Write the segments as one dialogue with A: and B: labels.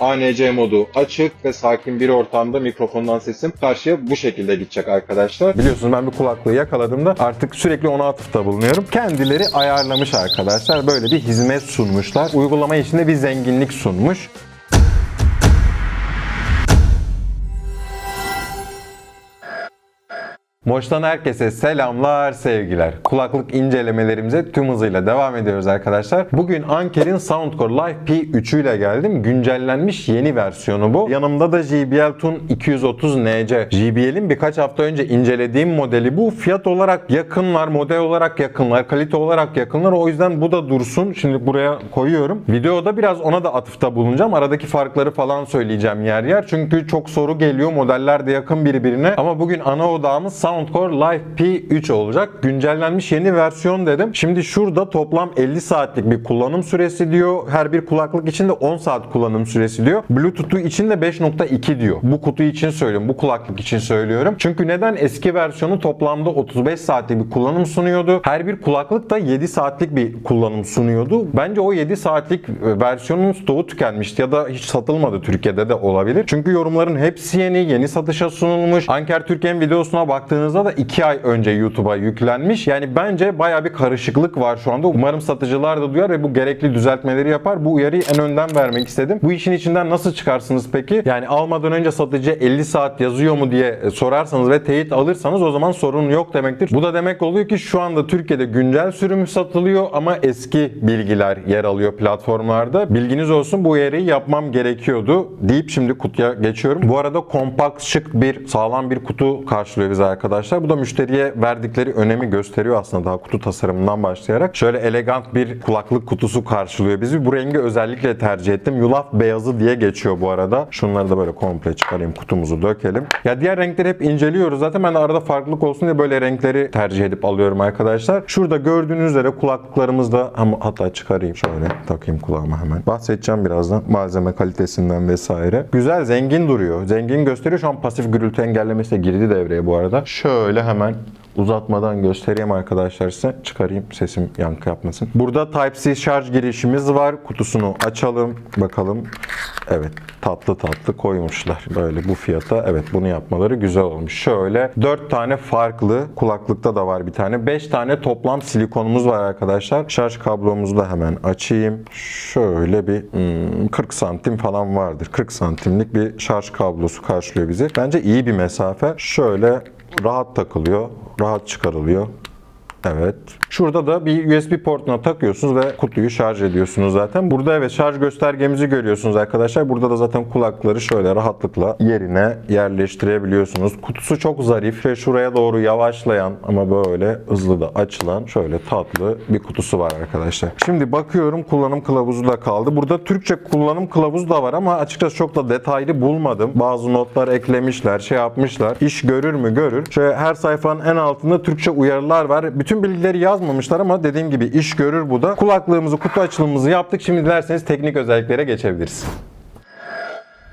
A: ANC modu açık ve sakin bir ortamda mikrofondan sesim karşıya bu şekilde gidecek arkadaşlar. Biliyorsunuz ben bir kulaklığı yakaladığımda artık sürekli ona atıfta bulunuyorum. Kendileri ayarlamış arkadaşlar. Böyle bir hizmet sunmuşlar. Uygulama içinde bir zenginlik sunmuş. Moş'tan herkese selamlar, sevgiler. Kulaklık incelemelerimize tüm hızıyla devam ediyoruz arkadaşlar. Bugün Anker'in Soundcore Live P3 ile geldim. Güncellenmiş yeni versiyonu bu. Yanımda da JBL Tune 230NC. JBL'in birkaç hafta önce incelediğim modeli bu. Fiyat olarak yakınlar, model olarak yakınlar, kalite olarak yakınlar. O yüzden bu da dursun. Şimdi buraya koyuyorum. Videoda biraz ona da atıfta bulunacağım. Aradaki farkları falan söyleyeceğim yer yer. Çünkü çok soru geliyor. Modeller de yakın birbirine. Ama bugün ana odağımız Soundcore Live P3 olacak. Güncellenmiş yeni versiyon dedim. Şimdi şurada toplam 50 saatlik bir kullanım süresi diyor. Her bir kulaklık için de 10 saat kullanım süresi diyor. Bluetooth'u için de 5.2 diyor. Bu kutu için söylüyorum. Bu kulaklık için söylüyorum. Çünkü neden eski versiyonu toplamda 35 saatlik bir kullanım sunuyordu. Her bir kulaklık da 7 saatlik bir kullanım sunuyordu. Bence o 7 saatlik e, versiyonun stoğu tükenmişti ya da hiç satılmadı Türkiye'de de olabilir. Çünkü yorumların hepsi yeni, yeni satışa sunulmuş. Anker Türkiye'nin videosuna baktığınızda da 2 ay önce YouTube'a yüklenmiş. Yani bence baya bir karışıklık var şu anda. Umarım satıcılar da duyar ve bu gerekli düzeltmeleri yapar. Bu uyarıyı en önden vermek istedim. Bu işin içinden nasıl çıkarsınız peki? Yani almadan önce satıcıya 50 saat yazıyor mu diye e, sorarsanız ve teyit alırsanız o zaman sorun yok demektir. Bu da demek oluyor ki şu anda Türkiye'de güncel sürümü satılıyor ama eski bilgiler yer alıyor platformlarda. Bilginiz olsun bu uyarıyı yapmam gerekiyordu deyip şimdi kutuya geçiyorum. Bu arada kompakt şık bir sağlam bir kutu karşılıyor bize arkadaşlar. Bu da müşteriye verdikleri önemi gösteriyor aslında daha kutu tasarımından başlayarak. Şöyle elegant bir kulaklık kutusu karşılıyor bizi. Bu rengi özellikle tercih ettim. Yulaf beyazı diye geçiyor bu arada. Şunları da böyle komple çıkarayım kutumuzu dökelim. Ya diğer renkleri hep inceliyoruz zaten. Ben arada farklılık olsun diye böyle renkleri tercih edip alıyorum arkadaşlar. Şurada gördüğünüz üzere kulaklıklarımızda ama hatta çıkarayım şöyle takayım kulağıma hemen. Bahsedeceğim birazdan malzeme kalitesinden vesaire. Güzel zengin duruyor. Zengin gösteriyor. Şu an pasif gürültü engellemesi de girdi devreye bu arada. Şöyle hemen uzatmadan göstereyim arkadaşlar size. Çıkarayım sesim yankı yapmasın. Burada Type-C şarj girişimiz var. Kutusunu açalım. Bakalım. Evet tatlı tatlı koymuşlar. Böyle bu fiyata evet bunu yapmaları güzel olmuş. Şöyle 4 tane farklı kulaklıkta da var bir tane. 5 tane toplam silikonumuz var arkadaşlar. Şarj kablomuzu da hemen açayım. Şöyle bir hmm, 40 santim falan vardır. 40 santimlik bir şarj kablosu karşılıyor bizi. Bence iyi bir mesafe. Şöyle rahat takılıyor, rahat çıkarılıyor. Evet. Şurada da bir USB portuna takıyorsunuz ve kutuyu şarj ediyorsunuz zaten. Burada evet şarj göstergemizi görüyorsunuz arkadaşlar. Burada da zaten kulakları şöyle rahatlıkla yerine yerleştirebiliyorsunuz. Kutusu çok zarif ve şuraya doğru yavaşlayan ama böyle hızlı da açılan şöyle tatlı bir kutusu var arkadaşlar. Şimdi bakıyorum kullanım kılavuzu da kaldı. Burada Türkçe kullanım kılavuzu da var ama açıkçası çok da detaylı bulmadım. Bazı notlar eklemişler, şey yapmışlar. İş görür mü görür. Şöyle her sayfanın en altında Türkçe uyarılar var. Bütün bilgileri yazmamışlar ama dediğim gibi iş görür bu da. Kulaklığımızı, kutu açılımımızı yaptık. Şimdi dilerseniz teknik özelliklere geçebiliriz.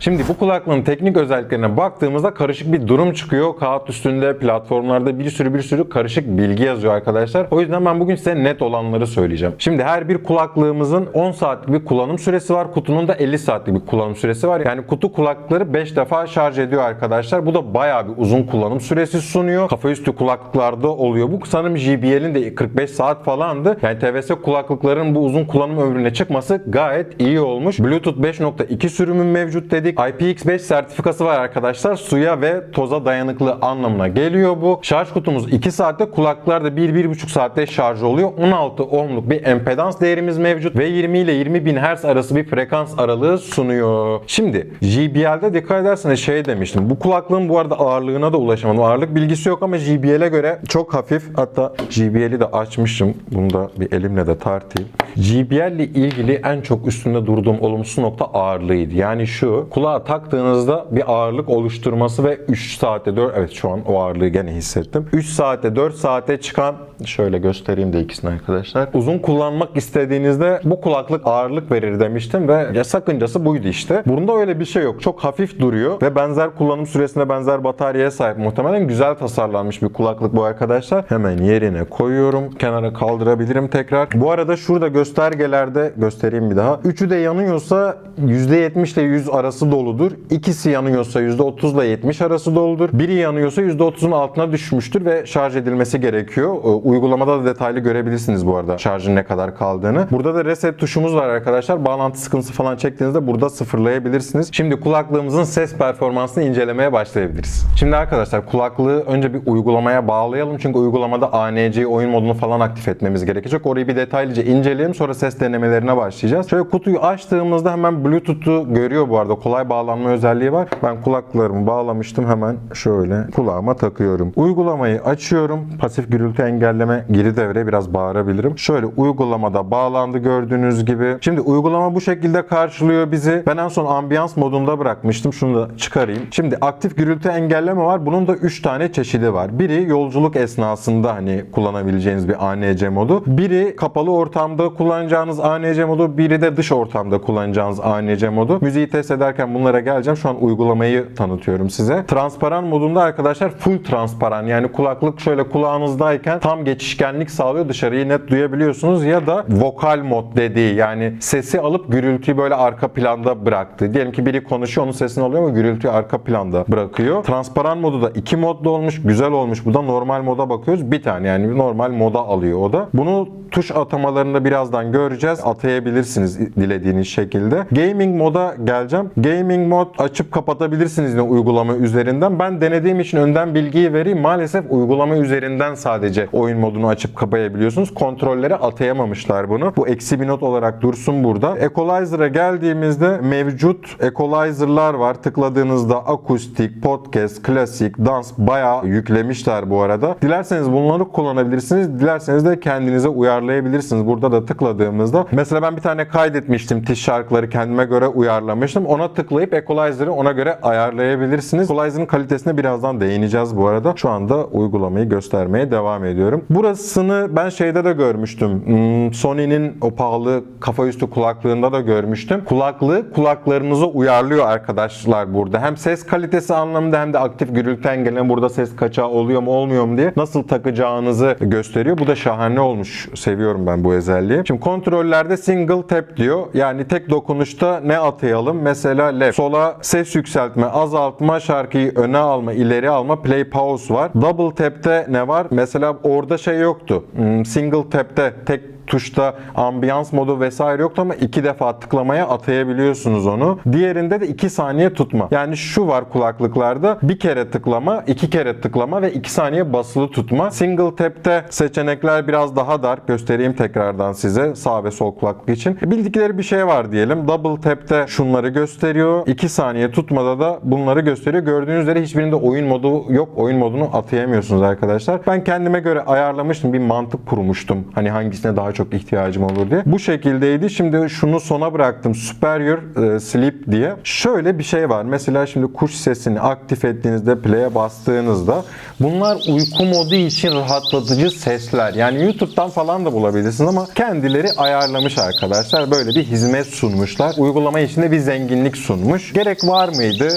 A: Şimdi bu kulaklığın teknik özelliklerine baktığımızda karışık bir durum çıkıyor. Kağıt üstünde, platformlarda bir sürü bir sürü karışık bilgi yazıyor arkadaşlar. O yüzden ben bugün size net olanları söyleyeceğim. Şimdi her bir kulaklığımızın 10 saatlik bir kullanım süresi var. Kutunun da 50 saatlik bir kullanım süresi var. Yani kutu kulaklıkları 5 defa şarj ediyor arkadaşlar. Bu da bayağı bir uzun kullanım süresi sunuyor. Kafa üstü kulaklıklarda oluyor. Bu sanırım JBL'in de 45 saat falandı. Yani TVS kulaklıkların bu uzun kullanım ömrüne çıkması gayet iyi olmuş. Bluetooth 5.2 sürümü mevcut dedik. IPX5 sertifikası var arkadaşlar. Suya ve toza dayanıklı anlamına geliyor bu. Şarj kutumuz 2 saatte, kulaklıklar da 1-1,5 saatte şarj oluyor. 16 ohmluk bir empedans değerimiz mevcut ve 20 ile 20 bin Hz arası bir frekans aralığı sunuyor. Şimdi JBL'de dikkat ederseniz şey demiştim. Bu kulaklığın bu arada ağırlığına da ulaşamadım. Ağırlık bilgisi yok ama JBL'e göre çok hafif. Hatta JBL'i de açmıştım. Bunu da bir elimle de tartayım. JBL ile ilgili en çok üstünde durduğum olumsuz nokta ağırlığıydı. Yani şu kulağa taktığınızda bir ağırlık oluşturması ve 3 saatte 4 evet şu an o ağırlığı gene hissettim. 3 saatte 4 saate çıkan şöyle göstereyim de ikisini arkadaşlar. Uzun kullanmak istediğinizde bu kulaklık ağırlık verir demiştim ve ya sakıncası buydu işte. Bunda öyle bir şey yok. Çok hafif duruyor ve benzer kullanım süresinde benzer bataryaya sahip. Muhtemelen güzel tasarlanmış bir kulaklık bu arkadaşlar. Hemen yerine koyuyorum. Kenara kaldırabilirim tekrar. Bu arada şurada göstergelerde göstereyim bir daha. Üçü de yanıyorsa %70 ile 100 arası doludur. İkisi yanıyorsa %30 ile 70 arası doludur. Biri yanıyorsa %30'un altına düşmüştür ve şarj edilmesi gerekiyor. Ee, Uygulamada da detaylı görebilirsiniz bu arada şarjın ne kadar kaldığını. Burada da reset tuşumuz var arkadaşlar. Bağlantı sıkıntısı falan çektiğinizde burada sıfırlayabilirsiniz. Şimdi kulaklığımızın ses performansını incelemeye başlayabiliriz. Şimdi arkadaşlar kulaklığı önce bir uygulamaya bağlayalım. Çünkü uygulamada ANC oyun modunu falan aktif etmemiz gerekecek. Orayı bir detaylıca inceleyelim. Sonra ses denemelerine başlayacağız. Şöyle kutuyu açtığımızda hemen Bluetooth'u görüyor bu arada. Kolay bağlanma özelliği var. Ben kulaklarımı bağlamıştım. Hemen şöyle kulağıma takıyorum. Uygulamayı açıyorum. Pasif gürültü engelleme geri devre biraz bağırabilirim. Şöyle uygulamada bağlandı gördüğünüz gibi. Şimdi uygulama bu şekilde karşılıyor bizi. Ben en son ambiyans modunda bırakmıştım. Şunu da çıkarayım. Şimdi aktif gürültü engelleme var. Bunun da 3 tane çeşidi var. Biri yolculuk esnasında hani kullanabileceğiniz bir ANC modu. Biri kapalı ortamda kullanacağınız ANC modu. Biri de dış ortamda kullanacağınız ANC modu. Müziği test ederken bunlara geleceğim. Şu an uygulamayı tanıtıyorum size. Transparan modunda arkadaşlar full transparan. Yani kulaklık şöyle kulağınızdayken tam geçişkenlik sağlıyor. Dışarıyı net duyabiliyorsunuz. Ya da vokal mod dediği yani sesi alıp gürültüyü böyle arka planda bıraktı. Diyelim ki biri konuşuyor onun sesini alıyor ama gürültüyü arka planda bırakıyor. Transparan modu da iki modda olmuş. Güzel olmuş. Bu da normal moda bakıyoruz. Bir tane yani normal moda alıyor o da. Bunu tuş atamalarında birazdan göreceğiz. Atayabilirsiniz dilediğiniz şekilde. Gaming moda geleceğim. Gaming mod açıp kapatabilirsiniz yine uygulama üzerinden. Ben denediğim için önden bilgiyi vereyim. Maalesef uygulama üzerinden sadece oyun modunu açıp kapayabiliyorsunuz. Kontrollere atayamamışlar bunu. Bu eksi bir not olarak dursun burada. Equalizer'a geldiğimizde mevcut equalizer'lar var. Tıkladığınızda akustik, podcast, klasik, dans bayağı yüklemişler bu arada. Dilerseniz bunları kullanabilirsiniz. Dilerseniz de kendinize uyarlayabilirsiniz. Burada da tıkladığımızda mesela ben bir tane kaydetmiştim tiş şarkıları kendime göre uyarlamıştım. Ona tıklayıp equalizer'ı ona göre ayarlayabilirsiniz. Equalizer'ın kalitesine birazdan değineceğiz bu arada. Şu anda uygulamayı göstermeye devam ediyorum. Burasını ben şeyde de görmüştüm. Hmm, Sony'nin o pahalı kafa üstü kulaklığında da görmüştüm. Kulaklığı kulaklarınıza uyarlıyor arkadaşlar burada. Hem ses kalitesi anlamında hem de aktif gürültü engelleme burada ses kaçağı oluyor mu olmuyor mu diye nasıl takacağınızı gösteriyor. Bu da şahane olmuş. Seviyorum ben bu özelliği. Şimdi kontrollerde single tap diyor. Yani tek dokunuşta ne atayalım? Mesela left. Sola ses yükseltme, azaltma, şarkıyı öne alma, ileri alma, play pause var. Double tap'te ne var? Mesela orada şey yoktu. Hmm, Single tap'te tek tuşta ambiyans modu vesaire yoktu ama iki defa tıklamaya atayabiliyorsunuz onu. Diğerinde de 2 saniye tutma. Yani şu var kulaklıklarda bir kere tıklama, iki kere tıklama ve 2 saniye basılı tutma. Single tap'te seçenekler biraz daha dar. Göstereyim tekrardan size sağ ve sol kulaklık için. Bildikleri bir şey var diyelim. Double tap'te şunları gösteriyor. 2 saniye tutmada da bunları gösteriyor. Gördüğünüz üzere hiçbirinde oyun modu yok. Oyun modunu atayamıyorsunuz arkadaşlar. Ben kendime göre ayarlamıştım. Bir mantık kurmuştum. Hani hangisine daha çok ihtiyacım olur diye. Bu şekildeydi. Şimdi şunu sona bıraktım. Superior e, Sleep diye. Şöyle bir şey var. Mesela şimdi kuş sesini aktif ettiğinizde play'e bastığınızda bunlar uyku modu için rahatlatıcı sesler. Yani YouTube'dan falan da bulabilirsiniz ama kendileri ayarlamış arkadaşlar. Böyle bir hizmet sunmuşlar. Uygulama içinde bir zenginlik sunmuş. Gerek var mıydı?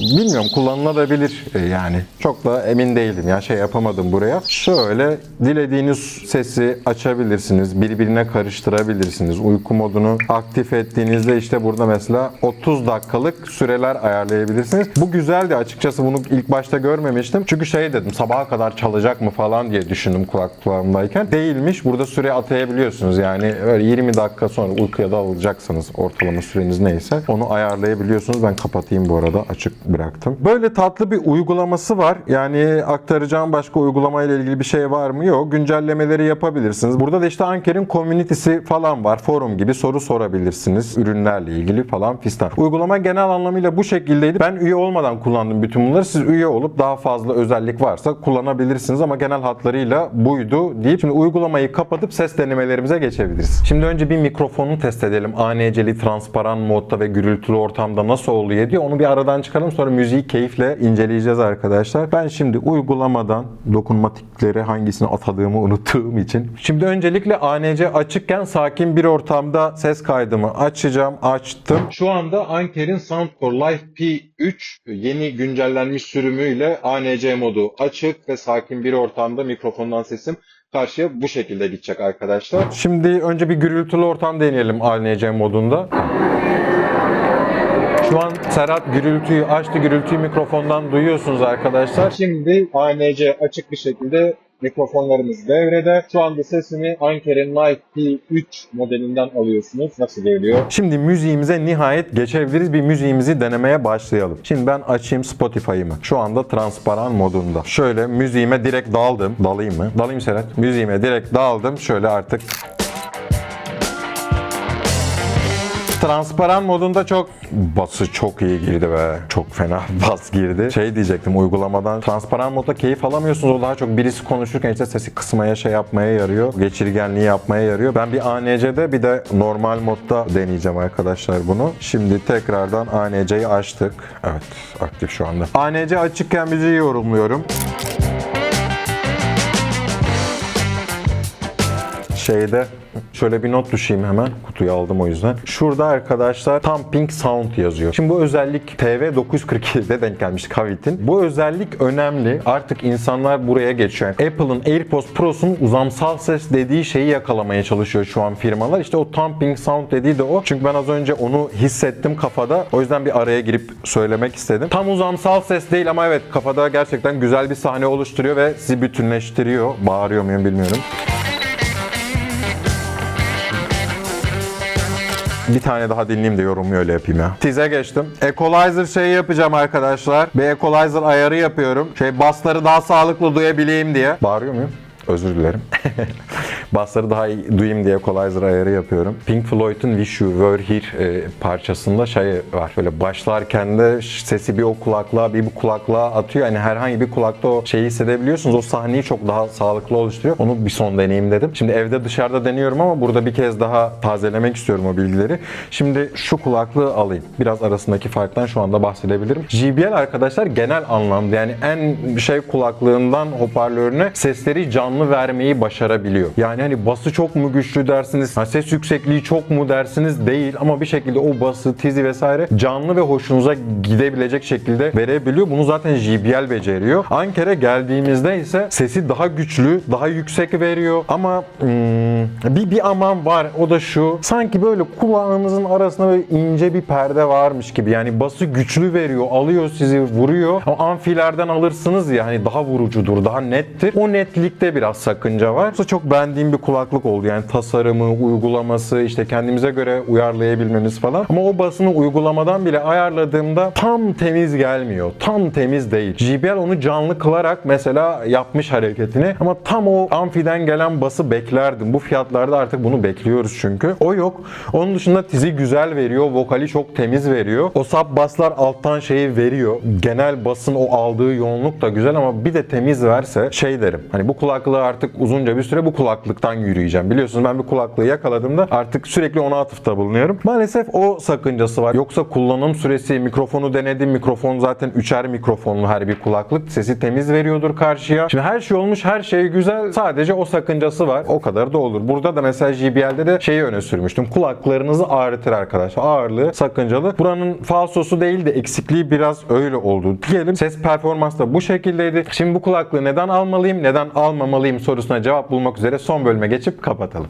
A: Bilmiyorum. Kullanılabilir e, yani. Çok da emin değilim ya. Şey yapamadım buraya. Şöyle dilediğiniz sesi açabilirsiniz. Birbirine karıştırabilirsiniz. Uyku modunu aktif ettiğinizde işte burada mesela 30 dakikalık süreler ayarlayabilirsiniz. Bu güzeldi açıkçası bunu ilk başta görmemiştim. Çünkü şey dedim sabaha kadar çalacak mı falan diye düşündüm kulak kulağımdayken. Değilmiş. Burada süre atayabiliyorsunuz. Yani öyle 20 dakika sonra uykuya dalacaksanız ortalama süreniz neyse onu ayarlayabiliyorsunuz. Ben kapatayım bu arada. Açık bıraktım. Böyle tatlı bir uygulaması var. Yani aktaracağım başka uygulama ile ilgili bir şey var mı? Yok. Güncellemeleri yapabilirsiniz. Burada da işte Anker Anker'in community'si falan var. Forum gibi soru sorabilirsiniz. Ürünlerle ilgili falan fistan. Uygulama genel anlamıyla bu şekildeydi. Ben üye olmadan kullandım bütün bunları. Siz üye olup daha fazla özellik varsa kullanabilirsiniz ama genel hatlarıyla buydu deyip şimdi uygulamayı kapatıp ses denemelerimize geçebiliriz. Şimdi önce bir mikrofonu test edelim. ANC'li transparan modda ve gürültülü ortamda nasıl oluyor diye onu bir aradan çıkaralım. Sonra müziği keyifle inceleyeceğiz arkadaşlar. Ben şimdi uygulamadan dokunmatikleri hangisini atadığımı unuttuğum için. Şimdi öncelikle ANC açıkken sakin bir ortamda ses kaydımı açacağım. Açtım. Şu anda Anker'in Soundcore Live P3 yeni güncellenmiş sürümüyle ANC modu açık ve sakin bir ortamda mikrofondan sesim karşıya bu şekilde gidecek arkadaşlar. Şimdi önce bir gürültülü ortam deneyelim ANC modunda. Şu an Serhat gürültüyü açtı. Gürültüyü mikrofondan duyuyorsunuz arkadaşlar. Şimdi ANC açık bir şekilde mikrofonlarımız devrede. Şu anda sesini Anker'in Live P3 modelinden alıyorsunuz. Nasıl geliyor? Şimdi müziğimize nihayet geçebiliriz. Bir müziğimizi denemeye başlayalım. Şimdi ben açayım Spotify'ımı. Şu anda transparan modunda. Şöyle müziğime direkt daldım. Dalayım mı? Dalayım Serhat. Müziğime direkt daldım. Şöyle artık Transparan modunda çok bası çok iyi girdi be. Çok fena bas girdi. Şey diyecektim uygulamadan transparan modda keyif alamıyorsunuz. O daha çok birisi konuşurken işte sesi kısmaya şey yapmaya yarıyor. Geçirgenliği yapmaya yarıyor. Ben bir ANC'de bir de normal modda deneyeceğim arkadaşlar bunu. Şimdi tekrardan ANC'yi açtık. Evet aktif şu anda. ANC açıkken müziği yorumluyorum. Şeyde şöyle bir not düşeyim hemen. Kutuyu aldım o yüzden. Şurada arkadaşlar Thumping Sound yazıyor. Şimdi bu özellik TV942'de denk gelmiştik Havit'in. Bu özellik önemli. Artık insanlar buraya geçiyor. Apple'ın AirPods Pro'sunun uzamsal ses dediği şeyi yakalamaya çalışıyor şu an firmalar. İşte o Thumping Sound dediği de o. Çünkü ben az önce onu hissettim kafada. O yüzden bir araya girip söylemek istedim. Tam uzamsal ses değil ama evet kafada gerçekten güzel bir sahne oluşturuyor ve sizi bütünleştiriyor. Bağırıyor muyum bilmiyorum. Bir tane daha dinleyeyim de yorumumu öyle yapayım ya. Tize geçtim. Equalizer şeyi yapacağım arkadaşlar. Bir equalizer ayarı yapıyorum. Şey bassları daha sağlıklı duyabileyim diye. Bağırıyor muyum? Özür dilerim. Bassları daha iyi duyayım diye equalizer ayarı yapıyorum. Pink Floyd'un Wish You Were Here e, parçasında şey var. Böyle başlarken de sesi bir o kulaklığa bir bu kulaklığa atıyor. Yani herhangi bir kulakta o şeyi hissedebiliyorsunuz. O sahneyi çok daha sağlıklı oluşturuyor. Onu bir son deneyim dedim. Şimdi evde dışarıda deniyorum ama burada bir kez daha tazelemek istiyorum o bilgileri. Şimdi şu kulaklığı alayım. Biraz arasındaki farktan şu anda bahsedebilirim. JBL arkadaşlar genel anlamda yani en şey kulaklığından hoparlörüne sesleri canlı vermeyi başarabiliyor. Yani hani bası çok mu güçlü dersiniz, ha ses yüksekliği çok mu dersiniz değil ama bir şekilde o bası, tizi vesaire canlı ve hoşunuza gidebilecek şekilde verebiliyor. Bunu zaten JBL beceriyor. Anker'e geldiğimizde ise sesi daha güçlü, daha yüksek veriyor ama hmm, bir bir aman var. O da şu. Sanki böyle kulağınızın arasında böyle ince bir perde varmış gibi. Yani bası güçlü veriyor, alıyor sizi, vuruyor. Ama amfilerden alırsınız ya hani daha vurucudur, daha nettir. O netlikte biraz sakınca var. Yoksa çok beğendiğim bir kulaklık oldu. Yani tasarımı, uygulaması, işte kendimize göre uyarlayabilmemiz falan. Ama o basını uygulamadan bile ayarladığımda tam temiz gelmiyor. Tam temiz değil. JBL onu canlı kılarak mesela yapmış hareketini. Ama tam o amfiden gelen bası beklerdim. Bu fiyatlarda artık bunu bekliyoruz çünkü. O yok. Onun dışında tizi güzel veriyor. Vokali çok temiz veriyor. O sub baslar alttan şeyi veriyor. Genel basın o aldığı yoğunluk da güzel ama bir de temiz verse şey derim. Hani bu kulaklığı artık uzunca bir süre bu kulaklıktan yürüyeceğim. Biliyorsunuz ben bir kulaklığı yakaladığımda artık sürekli ona atıfta bulunuyorum. Maalesef o sakıncası var. Yoksa kullanım süresi mikrofonu denedim. Mikrofon zaten üçer mikrofonlu her bir kulaklık. Sesi temiz veriyordur karşıya. Şimdi her şey olmuş, her şey güzel. Sadece o sakıncası var. O kadar da olur. Burada da mesela JBL'de de şeyi öne sürmüştüm. Kulaklarınızı ağrıtır arkadaşlar. Ağırlığı sakıncalı. Buranın falsosu değil de eksikliği biraz öyle oldu. Diyelim ses performansı da bu şekildeydi. Şimdi bu kulaklığı neden almalıyım, neden almamalıyım sorusuna cevap bulmak üzere son bölüme geçip kapatalım.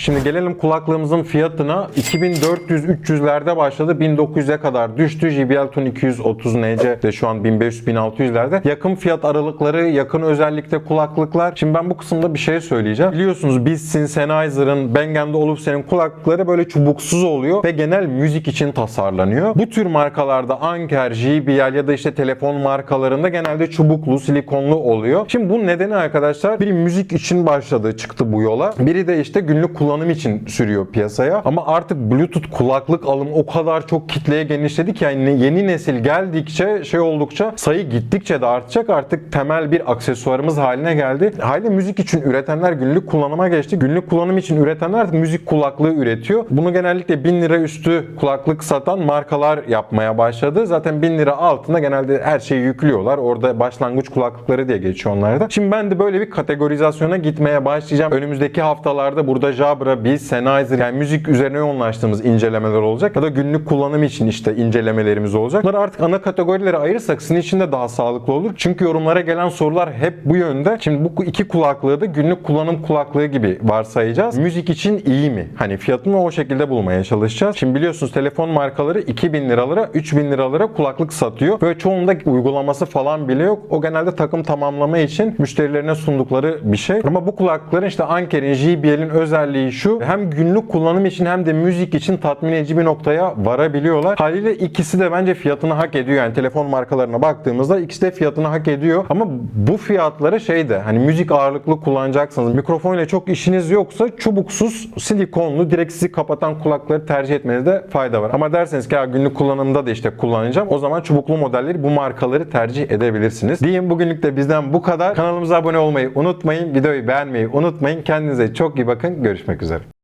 A: Şimdi gelelim kulaklığımızın fiyatına. 2400-300'lerde başladı. 1900'e kadar düştü. JBL Tune 230 NC de şu an 1500-1600'lerde. Yakın fiyat aralıkları, yakın özellikle kulaklıklar. Şimdi ben bu kısımda bir şey söyleyeceğim. Biliyorsunuz Beats'in, Sennheiser'ın, Bang Olufsen'in kulaklıkları böyle çubuksuz oluyor ve genel müzik için tasarlanıyor. Bu tür markalarda Anker, JBL ya da işte telefon markalarında genelde çubuklu, silikonlu oluyor. Şimdi bu nedeni arkadaşlar biri müzik için başladı, çıktı bu yola. Biri de işte günlük kullanım için sürüyor piyasaya. Ama artık Bluetooth kulaklık alımı o kadar çok kitleye genişledi ki yani yeni nesil geldikçe şey oldukça sayı gittikçe de artacak. Artık temel bir aksesuarımız haline geldi. Hali müzik için üretenler günlük kullanıma geçti. Günlük kullanım için üretenler artık müzik kulaklığı üretiyor. Bunu genellikle 1000 lira üstü kulaklık satan markalar yapmaya başladı. Zaten 1000 lira altında genelde her şeyi yüklüyorlar. Orada başlangıç kulaklıkları diye geçiyor onlarda. Şimdi ben de böyle bir kategorizasyona gitmeye başlayacağım. Önümüzdeki haftalarda burada Jabra, biz, Sennheiser yani müzik üzerine yoğunlaştığımız incelemeler olacak. Ya da günlük kullanım için işte incelemelerimiz olacak. Bunları artık ana kategorilere ayırırsak sizin için de daha sağlıklı olur. Çünkü yorumlara gelen sorular hep bu yönde. Şimdi bu iki kulaklığı da günlük kullanım kulaklığı gibi varsayacağız. Müzik için iyi mi? Hani fiyatını o şekilde bulmaya çalışacağız. Şimdi biliyorsunuz telefon markaları 2000 liralara 3000 liralara kulaklık satıyor. Böyle çoğunda uygulaması falan bile yok. O genelde takım tamamlama için müşterilerine sundukları bir şey. Ama bu kulaklıkların işte Anker'in, JBL'in özelliği şu. Hem günlük kullanım için hem de müzik için tatmin edici bir noktaya varabiliyorlar. Haliyle ikisi de bence fiyatını hak ediyor. Yani telefon markalarına baktığımızda ikisi de fiyatını hak ediyor. Ama bu fiyatları şeyde hani müzik ağırlıklı kullanacaksınız. Mikrofon ile çok işiniz yoksa çubuksuz, silikonlu, direkt sizi kapatan kulakları tercih etmenizde fayda var. Ama derseniz ki "Ya günlük kullanımda da işte kullanacağım. O zaman çubuklu modelleri bu markaları tercih edebilirsiniz. Diyeyim bugünlük de bizden bu kadar. Kanalımıza abone olmayı unutmayın. Videoyu beğenmeyi unutmayın. Kendinize çok iyi bakın. Görüşmek üzere.